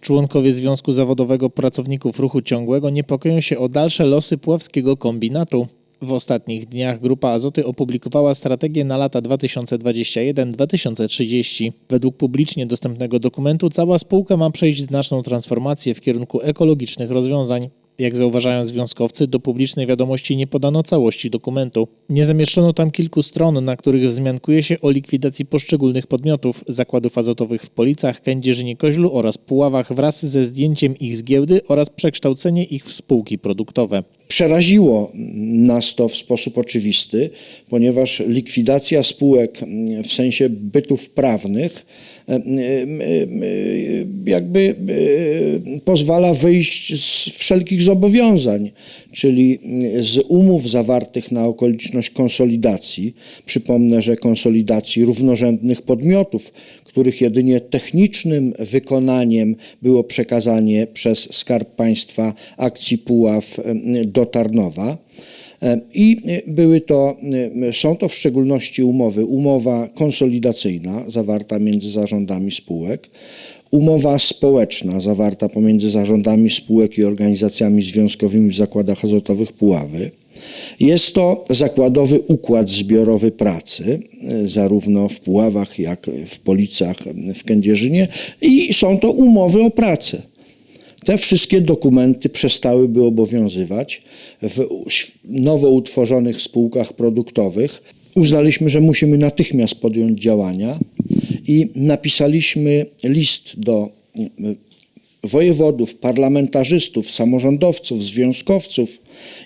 Członkowie Związku Zawodowego Pracowników Ruchu Ciągłego niepokoją się o dalsze losy Puławskiego Kombinatu. W ostatnich dniach Grupa Azoty opublikowała strategię na lata 2021-2030. Według publicznie dostępnego dokumentu cała spółka ma przejść znaczną transformację w kierunku ekologicznych rozwiązań. Jak zauważają związkowcy, do publicznej wiadomości nie podano całości dokumentu. Nie zamieszczono tam kilku stron, na których wzmiankuje się o likwidacji poszczególnych podmiotów, zakładów azotowych w Policach, Kędzierzynie Koźlu oraz Puławach wraz ze zdjęciem ich z giełdy oraz przekształcenie ich w spółki produktowe. Przeraziło nas to w sposób oczywisty, ponieważ likwidacja spółek w sensie bytów prawnych e, e, e, jakby pozwala wyjść z wszelkich zobowiązań, czyli z umów zawartych na okoliczność konsolidacji. Przypomnę, że konsolidacji równorzędnych podmiotów, których jedynie technicznym wykonaniem było przekazanie przez Skarb Państwa akcji Puław em, do Tarnowa. Em, I e, były to, em, są to w szczególności umowy, umowa konsolidacyjna zawarta między zarządami spółek, umowa społeczna zawarta pomiędzy zarządami spółek i organizacjami związkowymi w zakładach azotowych Puławy, jest to zakładowy układ zbiorowy pracy, e, zarówno w Puławach, jak w Policach, e, w Kędzierzynie i są to umowy o pracę. Te wszystkie dokumenty przestałyby obowiązywać w nowo utworzonych spółkach produktowych. Uznaliśmy, że musimy natychmiast podjąć działania i napisaliśmy list do e, wojewodów, parlamentarzystów, samorządowców, związkowców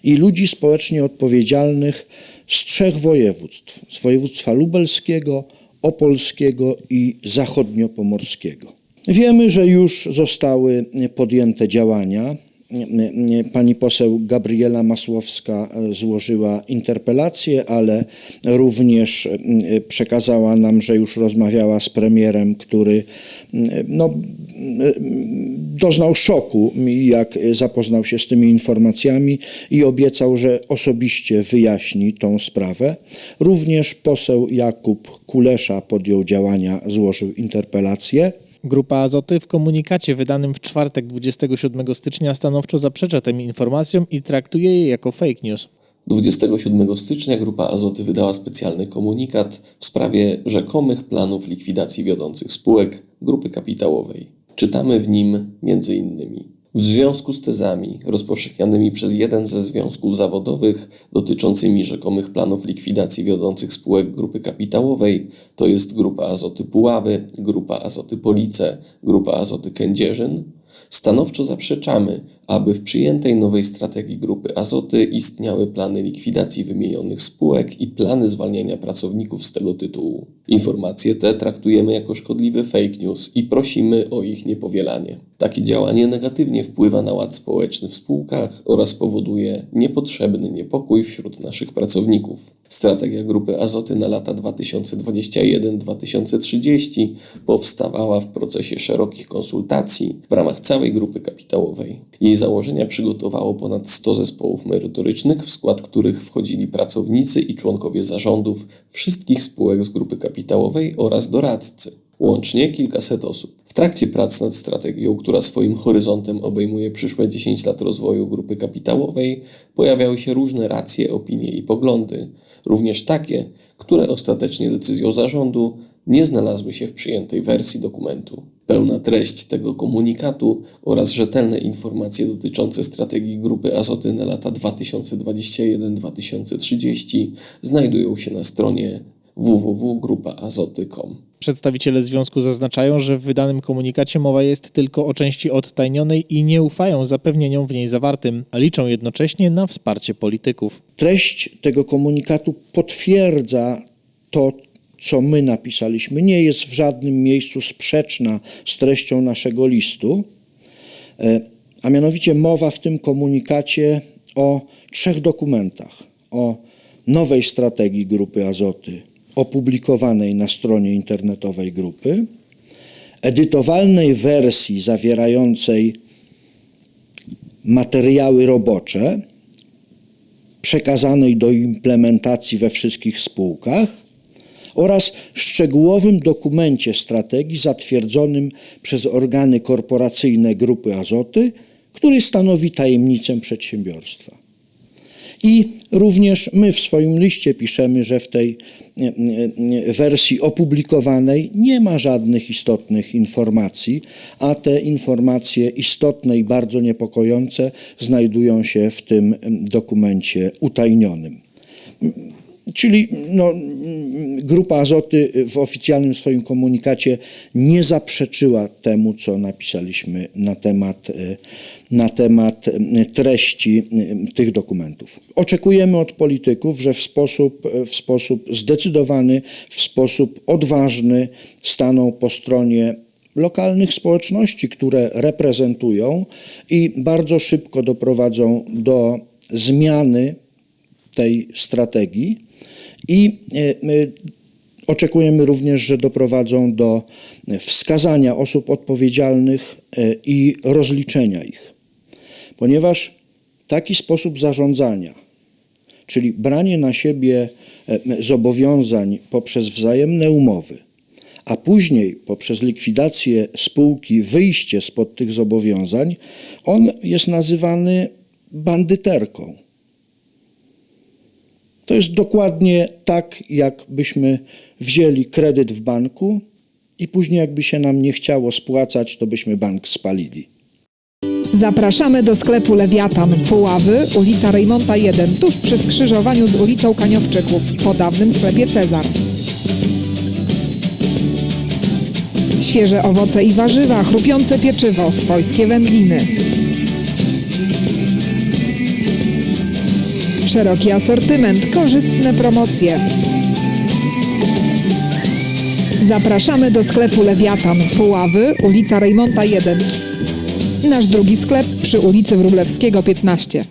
i ludzi społecznie odpowiedzialnych z trzech województw: z województwa lubelskiego, opolskiego i zachodniopomorskiego. Wiemy, że już zostały podjęte działania. Pani poseł Gabriela Masłowska e, złożyła interpelację, ale również e, przekazała nam, że już rozmawiała z premierem, który no, doznał szoku, jak zapoznał się z tymi informacjami i obiecał, że osobiście wyjaśni tą sprawę. Również poseł Jakub Kulesza podjął działania, złożył interpelację. Grupa Azoty w komunikacie wydanym w czwartek 27 stycznia stanowczo zaprzecza tym informacjom i traktuje je jako fake news. 27 stycznia Grupa Azoty wydała specjalny komunikat w sprawie rzekomych planów likwidacji wiodących spółek grupy kapitałowej. Czytamy w nim m.in. W związku z tezami rozpowszechnianymi przez jeden ze związków zawodowych dotyczącymi rzekomych planów likwidacji wiodących spółek grupy kapitałowej, to jest Grupa Azoty Puławy, Grupa Azoty Police, Grupa Azoty Kędzierzyn, stanowczo zaprzeczamy, aby w przyjętej nowej strategii Grupy Azoty istniały plany likwidacji wymienionych spółek i plany zwalniania pracowników z tego tytułu. Informacje te traktujemy jako szkodliwy fake news i prosimy o ich niepowielanie. Takie działanie negatywnie wpływa na ład społeczny w spółkach oraz powoduje niepotrzebny niepokój wśród naszych pracowników. Strategia Grupy Azoty na lata 2021-2030 powstawała w procesie szerokich konsultacji w ramach całej grupy kapitałowej. Jej założenia przygotowało ponad 100 zespołów merytorycznych, w skład których wchodzili pracownicy i członkowie zarządów wszystkich spółek z grupy kapitałowej oraz doradcy. Łącznie kilkaset osób. W trakcie prac nad strategią, która swoim horyzontem obejmuje przyszłe 10 lat rozwoju grupy kapitałowej, pojawiały się różne racje, opinie i poglądy, również takie, które ostatecznie decyzją zarządu nie znalazły się w przyjętej wersji dokumentu. Pełna treść tego komunikatu oraz rzetelne informacje dotyczące strategii grupy Azoty na lata 2021-2030 znajdują się na stronie www.grupaazoty.com. Przedstawiciele związku zaznaczają, że w wydanym komunikacie mowa jest tylko o części odtajnionej i nie ufają zapewnieniom w niej zawartym, a liczą jednocześnie na wsparcie polityków. Treść tego komunikatu potwierdza to, co my napisaliśmy. Nie jest w żadnym miejscu sprzeczna z treścią naszego listu, e, a mianowicie mowa w tym komunikacie o trzech dokumentach. O nowej strategii Grupy Azoty, opublikowanej na stronie internetowej grupy, edytowalnej wersji zawierającej materiały robocze, przekazanej do implementacji we wszystkich spółkach oraz szczegółowym dokumencie strategii zatwierdzonym przez organy korporacyjne Grupy Azoty, który stanowi tajemnicę przedsiębiorstwa. I również my w swoim liście piszemy, że w tej wersji opublikowanej nie ma żadnych istotnych informacji, a te informacje istotne i bardzo niepokojące znajdują się w tym em, dokumencie utajnionym. Czyli no, Grupa Azoty w oficjalnym swoim komunikacie nie zaprzeczyła temu, co napisaliśmy na temat, e, na temat e, treści e, tych dokumentów. Oczekujemy od polityków, że w sposób, w sposób zdecydowany, w sposób odważny staną po stronie lokalnych społeczności, które reprezentują i bardzo szybko doprowadzą do zmiany tej strategii i e, oczekujemy również, że doprowadzą do wskazania osób odpowiedzialnych e, i rozliczenia ich. Ponieważ taki sposób zarządzania, czyli branie na siebie e, zobowiązań poprzez wzajemne umowy, a później poprzez likwidację spółki wyjście spod tych zobowiązań, on jest nazywany bandyterką. To jest dokładnie tak, jakbyśmy wzięli kredyt w banku i później, jakby się nam nie chciało spłacać, to byśmy bank spalili. Zapraszamy do sklepu Lewiatan Puławy, ulica Rejmonta 1, tuż przy skrzyżowaniu z ulicą Kaniowczyków, po dawnym sklepie Cezar. Świeże owoce i warzywa, chrupiące pieczywo, swojskie wędliny. Szeroki asortyment, korzystne promocje. Zapraszamy do sklepu Lewiatan Puławy, ulica Rejmonta 1. Nasz drugi sklep przy ulicy Wróblewskiego 15.